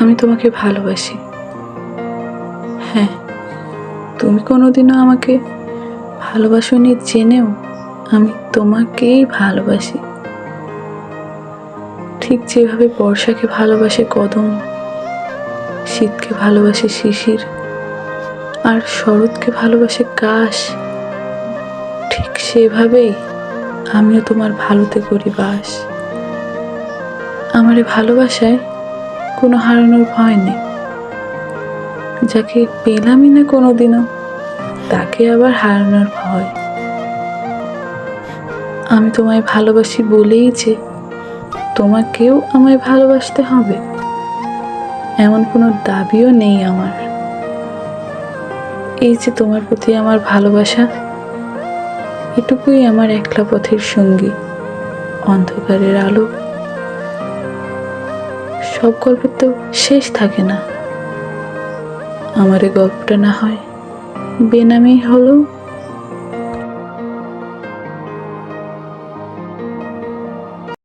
আমি তোমাকে ভালোবাসি। হ্যাঁ তুমি কোনোদিনও আমাকে ভালোবাসনি জেনেও আমি তোমাকেই ভালোবাসি। ঠিক যেভাবে বর্ষাকে ভালোবাসে কদম, শীতকে ভালোবাসে শিশির, আর শরৎকে ভালোবাসে কাশ, ঠিক সেভাবেই আমিও তোমার ভালোতে করি বাস। আমার ভালোবাসায় কোনো হারানোর ভয় নেই। যাকে পেলামই না কোনোদিনও, তাকে আবার হারানোর ভয়। আমি তোমায় ভালোবাসি বলেই যে তোমাকেও আমায় ভালোবাসতে হবে, এমন কোনো দাবিও নেই আমার। এই যে তোমার প্রতি আমার ভালোবাসা, এটুকুই আমার একলা পথের সঙ্গী, অন্ধকারের আলো। সব গল্পের তো শেষ থাকে না। আমার এই গল্পটা না হয় বেনামি হলো